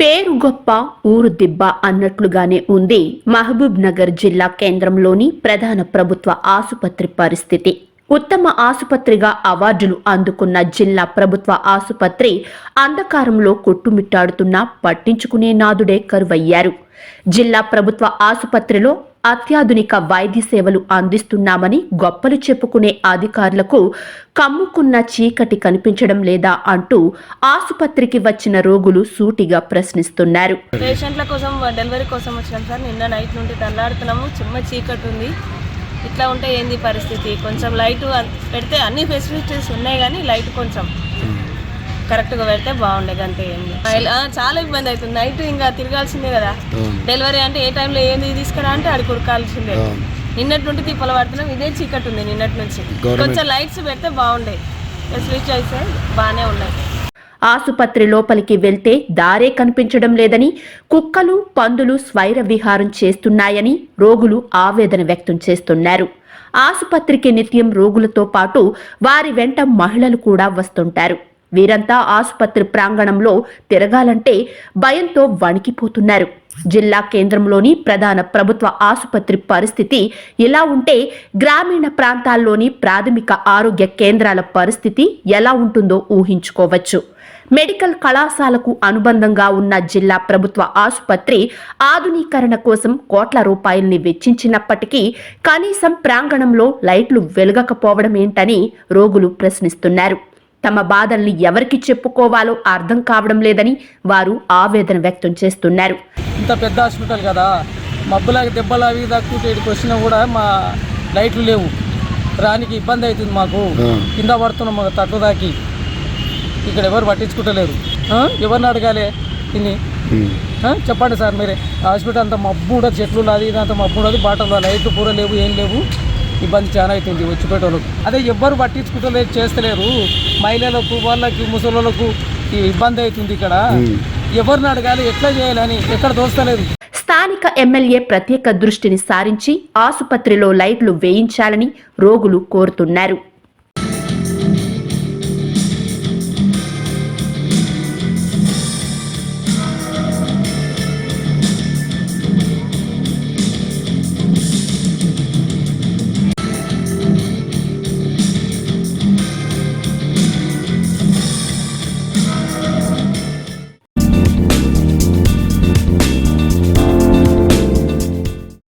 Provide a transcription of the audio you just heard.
పేరు గొప్ప ఊరు దిబ్బ అన్నట్లుగానే ఉంది మహబూబ్ నగర్ జిల్లా కేంద్రంలోని ప్రధాన ప్రభుత్వ ఆసుపత్రి పరిస్థితి. ఉత్తమ ఆసుపత్రిగా అవార్డులు అందుకున్న జిల్లా ప్రభుత్వ ఆసుపత్రి అంధకారంలో కొట్టుమిట్టాడుతున్నా పట్టించుకునే నాదుడే కరువయ్యారు. జిల్లా ప్రభుత్వ ఆసుపత్రిలో అత్యాధునిక వైద్య సేవలు అందిస్తున్నామని గొప్పలు చెప్పుకునే అధికారులకు కమ్ముకున్న చీకటి కనిపించడం లేదా అంటూ ఆసుపత్రికి వచ్చిన రోగులు సూటిగా ప్రశ్నిస్తున్నారు. పేషెంట్ల కోసం డెలివరీ కోసం వచ్చినాం సార్. నిన్న నైట్ నుండి తల్లాడుతున్నాము చిన్న చీకటి ఉంది. ఇట్లా ఉంటే ఏంది పరిస్థితి? కొంచెం లైట్ పెడితే అన్ని ఫెసిలిటీస్ ఉన్నాయి కానీ లైట్ కొంచెం. కరెక్ట్గా పెడితే బాగుండే అంతే చాలా ఇబ్బంది అవుతుంది. నైట్ ఇంకా తిరగాల్సిందే కదా. డెలివరీ అంటే ఏ టైంలో ఏంది తీసుకురా అంటే అడి కొడుకాల్సిందే నిన్నటి నుండి తిప్పలు పడుతున్నాం. ఇదే చీకటి ఉంది నిన్నటి నుంచి. కొంచెం లైట్స్ పెడితే బాగుండే. ఫెసిలిటీస్ అయితే బాగానే ఉన్నాయి. ఆసుపత్రి లోపలికి వెళ్తే దారే కనిపించడం లేదని కుక్కలు పందులు స్వైర విహారం చేస్తున్నాయని రోగులు ఆవేదన వ్యక్తం చేస్తున్నారు. ఆసుపత్రికి నిత్యం రోగులతో పాటు వారి వెంట మహిళలు కూడా వస్తుంటారు. వీరంతా ఆసుపత్రి ప్రాంగణంలో తిరగాలంటే భయంతో వణికిపోతున్నారు. జిల్లా కేంద్రంలోని ప్రధాన ప్రభుత్వ ఆసుపత్రి పరిస్థితి ఇలా ఉంటే గ్రామీణ ప్రాంతాల్లోని ప్రాథమిక ఆరోగ్య కేంద్రాల పరిస్థితి ఎలా ఉంటుందో ఊహించుకోవచ్చు. మెడికల్ కళాశాలకు అనుబంధంగా ఉన్న జిల్లా ప్రభుత్వ ఆసుపత్రి ఆధునీకరణ కోసం కోట్ల రూపాయల్ని వెచ్చించినప్పటికీ కనీసం ప్రాంగణంలో లైట్లు వెలగకపోవడం ఏంటని రోగులు ప్రశ్నిస్తున్నారు. తమ బాధల్ని ఎవరికి చెప్పుకోవాలో అర్థం కావడం లేదని వారు ఆవేదన వ్యక్తం చేస్తున్నారు. ఇంత పెద్ద హాస్పిటల్ కదా మబ్బులాగా దెబ్బలు అవి ఇక్కడికి వచ్చినా కూడా మా లైట్లు లేవు. రానికి ఇబ్బంది అవుతుంది మాకు. కింద పడుతున్నాం మాకు తక్కువ దాకి. ఇక్కడ ఎవరు పట్టించుకుంటలేరు? ఎవరిని అడగాలి? ఇన్ని? చెప్పండి సార్ మీరే. హాస్పిటల్ అంతా మబ్బు ఉండదు చెట్లు అది ఇది అంతా మబ్బు ఉండదు బాటలు లైట్లు పూర లేవు ఏం లేవు. ఇబ్బంది చాలా అవుతుంది వచ్చిపోయేటోళ్ళకు అదే ఎవ్వరు పట్టించుకుంటలేరు చేస్తలేరు. మహిళలకు వాళ్ళకి ముసలోళ్ళకు ఈ ఇబ్బంది అవుతుంది ఇక్కడ. ఎవరిని అడగాలి ఎట్లా చేయాలని ఎక్కడ దోస్తలేదు స్థానిక ఎమ్మెల్యే ప్రత్యేక దృష్టిని సారించి ఆసుపత్రిలో లైట్లు వేయించాలని రోగులు కోరుతున్నారు.